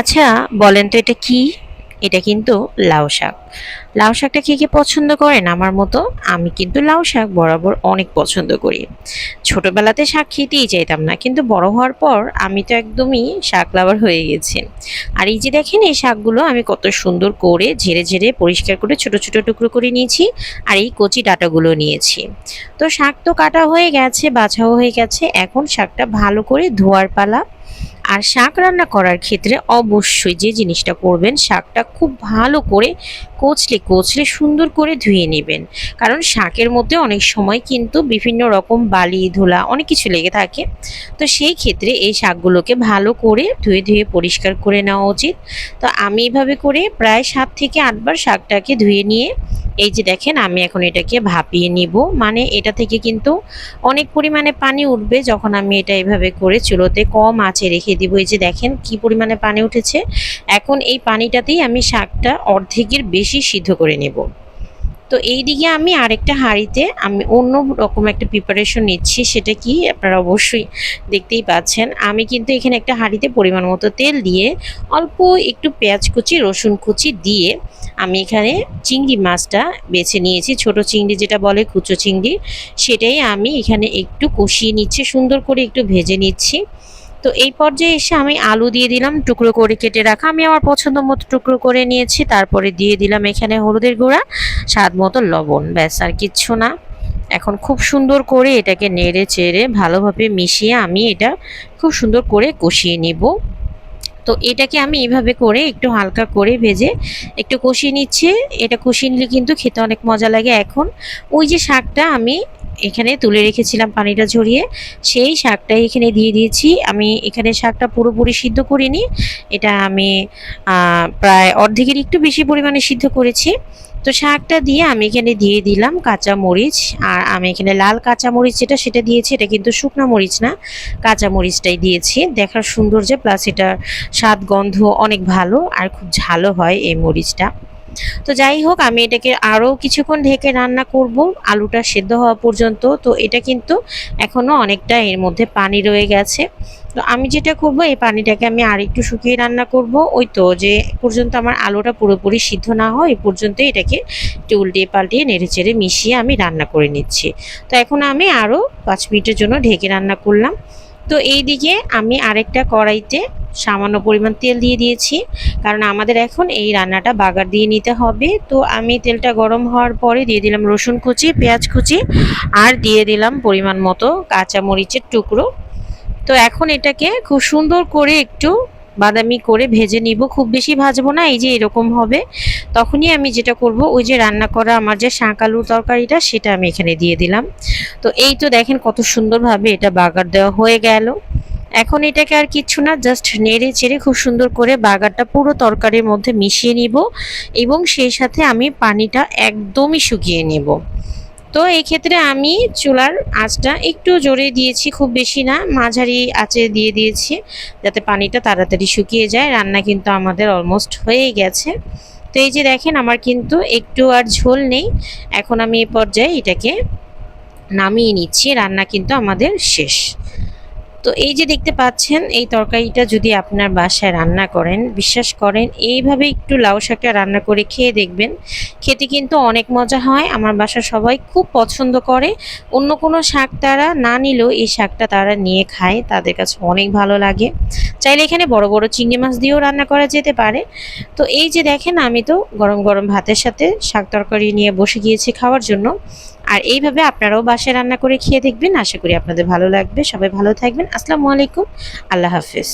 আচ্ছা বলেন তো এটা কি? এটা কিন্তু লাউ শাক। লাউ শাকটা কে কে পছন্দ করেন? আমার মতো। আমি কিন্তু লাউ শাক বরাবর অনেক পছন্দ করি। ছোটবেলাতে শাক খেতেই চাইতাম না, কিন্তু বড় হওয়ার পর আমি তো একদমই শাক লাভার হয়ে গেছি। আর এই যে দেখেন, এই শাকগুলো আমি কত সুন্দর করে ঝেড়ে ঝেড়ে পরিষ্কার করে ছোট ছোট টুকরো করে নিয়েছি আর এই কচি ডাটাগুলো নিয়েছি। তো শাক তো কাটা হয়ে গেছে, বাছাও হয়ে গেছে। এখন শাকটা ভালো করে ধোয়ার পালা আর শাক রান্না করার ক্ষেত্রে অবশ্যই যে জিনিসটা করবেন, শাকটা খুব ভালো করে কচলে কচলে সুন্দর করে ধুয়ে নেবেন। কারণ শাকের মধ্যে অনেক সময় কিন্তু বিভিন্ন রকম বালি, ধুলা অনেক কিছু লেগে থাকে। তো সেই ক্ষেত্রে এই শাকগুলোকে ভালো করে ধুয়ে ধুয়ে পরিষ্কার করে নেওয়া উচিত। তো আমি এভাবে করে প্রায় সাত থেকে আটবার শাকটাকে ধুয়ে নিয়ে এই যে দেখেন, আমি এখন এটাকে ভাপিয়ে নিব। মানে এটা থেকে কিন্তু অনেক পরিমাণে পানি উঠবে যখন আমি এটা এভাবে করে চুলোতে কম আঁচে রেখে দিব। এই যে দেখেন, কি পরিমাণে পানি উঠেছে। এখন এই পানিটাতেই আমি শাকটা অর্ধেকের বেশি সিদ্ধ করে নেব। তো এই দিকে আমি আরেকটা হাঁড়িতে আমি অন্য রকম একটা প্রিপারেশন নিচ্ছি, সেটা কি আপনারা অবশ্যই দেখতেই পাচ্ছেন। আমি কিন্তু এখানে একটা হাঁড়িতে পরিমাণ মতো তেল দিয়ে অল্প একটু পেঁয়াজ কুচি, রসুন কুচি দিয়ে আমি এখানে চিংড়ি মাছটা বেছে নিয়েছি। ছোট চিংড়ি যেটা বলে কুচো চিংড়ি, সেটাই আমি এখানে একটু কষিয়ে নিচ্ছি, সুন্দর করে একটু ভেজে নিচ্ছি। তো এই পর্যায়ে এসে আমি আলু দিয়ে দিলাম, টুকরো করে কেটে রাখা। আমি আমার পছন্দ মতো টুকরো করে নিয়েছি, তারপরে দিয়ে দিলাম এখানে হলুদের গুঁড়া, স্বাদ মতো লবণ। ব্যাস, আর কিচ্ছু না। এখন খুব সুন্দর করে এটাকে নেড়ে চেড়ে ভালোভাবে মিশিয়ে আমি এটা খুব সুন্দর করে কষিয়ে নিব। তো এটাকে আমি এইভাবে করে একটু হালকা করে ভেজে একটু কষিয়ে নিচ্ছি। এটা কষিয়ে নিলে কিন্তু খেতে অনেক মজা লাগে। এখন ওই যে শাকটা আমি এখানে তুলে রেখেছিলাম পানিটা ঝরিয়ে। সেই শাকটাই এখানে দিয়ে দিয়েছি। আমি এখানে শাকটা পুরোপুরি সিদ্ধ করিনি। এটা আমি প্রায় অর্ধেকের একটু বেশি পরিমাণে সিদ্ধ করেছি। তো শাকটা দিয়ে আমি এখানে দিয়ে দিলাম কাঁচা মরিচ। আর আমি এখানে লাল কাঁচা মরিচ যেটা সেটা দিয়েছি, এটা কিন্তু শুকনা মরিচ না। কাঁচা মরিচটাই দিয়েছি। দেখার সৌন্দর্য, প্লাস এটার স্বাদ, গন্ধ অনেক ভালো। আর খুব ঝালও হয় এই মরিচটা। তো যাই হোক, আমি এটাকে আরও কিছুক্ষণ ঢেকে রান্না করব। আলুটা সেদ্ধ হওয়া পর্যন্ত। তো এটা কিন্তু এখনও অনেকটা এর মধ্যে পানি রয়ে গেছে। তো আমি যেটা করব, এই পানিটাকে আমি আর একটু শুকিয়ে রান্না করব। ওই তো যে পর্যন্ত আমার আলুটা পুরোপুরি সিদ্ধ না হয়, এই পর্যন্ত এটাকে একটু উল্টিয়ে পাল্টিয়ে নেড়ে চেড়ে মিশিয়ে আমি রান্না করে নিচ্ছি। তো এখন আমি আরও পাঁচ মিনিটের জন্য ঢেকে রান্না করলাম। তো এই দিকে আমি আরেকটা কড়াইতে সামান্য পরিমাণ তেল দিয়ে দিয়েছি, কারণ আমাদের এখন এই রান্নাটা বাগার দিয়ে নিতে হবে। তো আমি তেলটা গরম হওয়ার পরে দিয়ে দিলাম রসুন কুচি, পেঁয়াজ কুচি, আর দিয়ে দিলাম পরিমাণ মতো কাঁচা মরিচের টুকরো। তো এখন এটাকে খুব সুন্দর করে একটু বাদামি করে ভেজে নিব। খুব বেশি ভাজবো না, এই যে এরকম হবে। তখনই আমি যেটা করব, ওই যে রান্না করা আমার যে শাঁক আলুর তরকারিটা, সেটা আমি এখানে দিয়ে দিলাম। তো এই তো দেখেন কত সুন্দরভাবে এটা বাগার দেওয়া হয়ে গেল। এখন এটাকে আর কিচ্ছু না, জাস্ট নেড়ে চেড়ে খুব সুন্দর করে বাগারটা পুরো তরকারির মধ্যে মিশিয়ে নিব এবং সেই সাথে আমি পানিটা একদমই শুকিয়ে নেব। তো এই ক্ষেত্রে আমি চুলার আঁচটা একটু জোরে দিয়েছি, খুব বেশি না, মাঝারি আঁচে দিয়ে দিয়েছি যাতে পানিটা তাড়াতাড়ি শুকিয়ে যায়। রান্না কিন্তু আমাদের অলমোস্ট হয়ে গেছে। তো এই যে দেখেন, আমার কিন্তু একটু আর ঝোল নেই। এখন আমি এ পর্যায়ে এটাকে নামিয়ে নিচ্ছি, রান্না কিন্তু আমাদের শেষ। তো এই যে দেখতে পাচ্ছেন, এই তরকারিটা যদি আপনার বাসায় রান্না করেন, বিশ্বাস করেন, এইভাবে একটু লাউ শাকটা রান্না করে খেয়ে দেখবেন। খেতে কিন্তু অনেক মজা হয়। আমার বাসার সবাই খুব পছন্দ করে। অন্য কোনো শাক তারা না নিলেও এই শাকটা তারা নিয়ে খায়। তাদের কাছে অনেক ভালো লাগে। চাইলে এখানে বড় বড় চিংড়ি মাছ দিয়েও রান্না করা যেতে পারে। তো এই যে দেখেন, আমি তো গরম গরম ভাতের সাথে শাক তরকারি নিয়ে বসে গিয়েছি খাওয়ার জন্য। আর এইভাবে আপনারাও বাসায় রান্না করে খেয়ে দেখবেন। আশা করি আপনাদের ভালো লাগবে। সবাই ভালো থাকবেন। আসসালামু আলাইকুম। আল্লাহ হাফিজ।